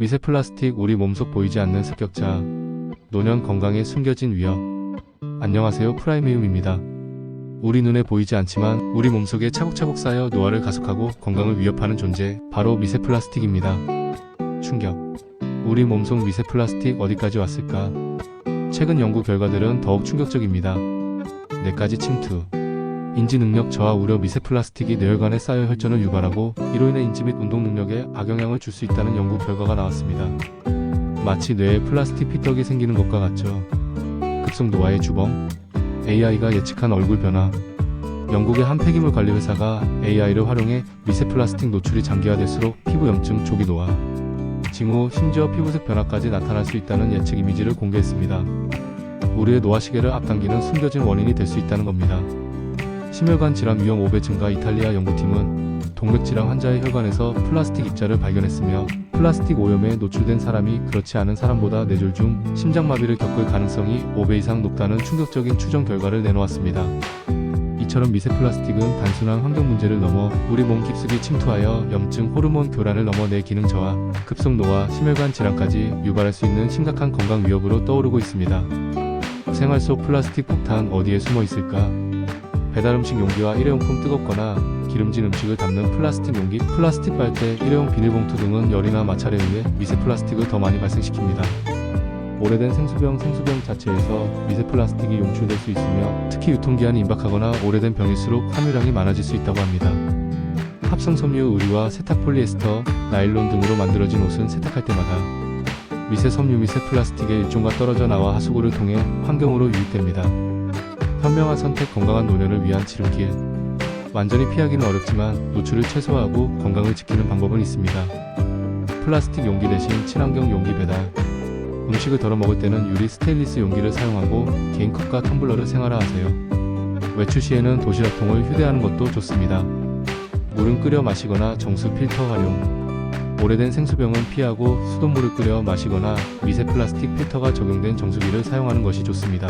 미세 플라스틱 우리 몸속 보이지 않는 습격자. 노년 건강에 숨겨진 위협. 안녕하세요 프라이미움입니다. 우리 눈에 보이지 않지만 우리 몸속에 차곡차곡 쌓여 노화를 가속하고 건강을 위협하는 존재 바로 미세 플라스틱입니다. 충격. 우리 몸속 미세 플라스틱 어디까지 왔을까? 최근 연구 결과들은 더욱 충격적입니다. 뇌까지 침투. 인지 능력 저하 우려 미세 플라스틱이 뇌혈관에 쌓여 혈전을 유발하고 이로 인해 인지 및 운동 능력에 악영향을 줄 수 있다는 연구 결과가 나왔습니다. 마치 뇌에 플라스틱 피떡이 생기는 것과 같죠. 급성 노화의 주범, AI가 예측한 얼굴 변화. 영국의 한 폐기물 관리 회사가 AI를 활용해 미세 플라스틱 노출이 장기화될수록 피부 염증, 조기 노화, 징후, 심지어 피부색 변화까지 나타날 수 있다는 예측 이미지를 공개했습니다. 우리의 노화 시계를 앞당기는 숨겨진 원인이 될 수 있다는 겁니다. 심혈관 질환 위험 5배 증가 이탈리아 연구팀은 동맥질환 환자의 혈관에서 플라스틱 입자를 발견했으며 플라스틱 오염에 노출된 사람이 그렇지 않은 사람보다 뇌졸 중 심장마비를 겪을 가능성이 5배 이상 높다는 충격적인 추정 결과를 내놓았습니다. 이처럼 미세 플라스틱은 단순한 환경 문제를 넘어 우리 몸 깊숙이 침투하여 염증, 호르몬 교란을 넘어 내 기능 저하, 급성 노화, 심혈관 질환까지 유발할 수 있는 심각한 건강 위협으로 떠오르고 있습니다. 생활 속 플라스틱 폭탄 어디에 숨어 있을까? 배달 음식 용기와 일회용품 뜨겁거나 기름진 음식을 담는 플라스틱 용기, 플라스틱 빨대, 일회용 비닐봉투 등은 열이나 마찰에 의해 미세 플라스틱을 더 많이 발생시킵니다. 오래된 생수병, 생수병 자체에서 미세 플라스틱이 용출될 수 있으며 특히 유통기한이 임박하거나 오래된 병일수록 함유량이 많아질 수 있다고 합니다. 합성 섬유 의류와 세탁 폴리에스터, 나일론 등으로 만들어진 옷은 세탁할 때마다 미세 섬유 미세 플라스틱의 일종과 떨어져 나와 하수구를 통해 환경으로 유입됩니다. 현명한 선택 건강한 노년을 위한 지름길. 완전히 피하기는 어렵지만 노출을 최소화하고 건강을 지키는 방법은 있습니다. 플라스틱 용기 대신 친환경 용기 배달. 음식을 덜어 먹을 때는 유리 스테인리스 용기를 사용하고 개인 컵과 텀블러를 생활화하세요. 외출 시에는 도시락통을 휴대하는 것도 좋습니다. 물은 끓여 마시거나 정수 필터 활용. 오래된 생수병은 피하고 수돗물을 끓여 마시거나 미세 플라스틱 필터가 적용된 정수기를 사용하는 것이 좋습니다.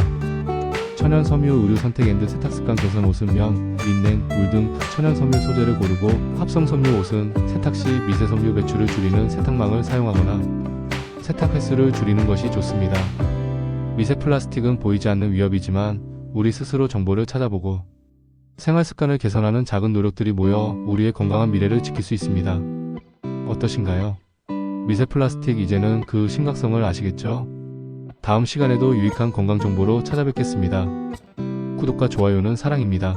천연 섬유 의류 선택 앤드 세탁 습관 개선 옷은 면, 린넨, 울 등 천연 섬유 소재를 고르고 합성 섬유 옷은 세탁 시 미세 섬유 배출을 줄이는 세탁망을 사용하거나 세탁 횟수를 줄이는 것이 좋습니다. 미세 플라스틱은 보이지 않는 위협이지만 우리 스스로 정보를 찾아보고 생활 습관을 개선하는 작은 노력들이 모여 우리의 건강한 미래를 지킬 수 있습니다. 어떠신가요? 미세 플라스틱 이제는 그 심각성을 아시겠죠? 다음 시간에도 유익한 건강 정보로 찾아뵙겠습니다. 구독과 좋아요는 사랑입니다.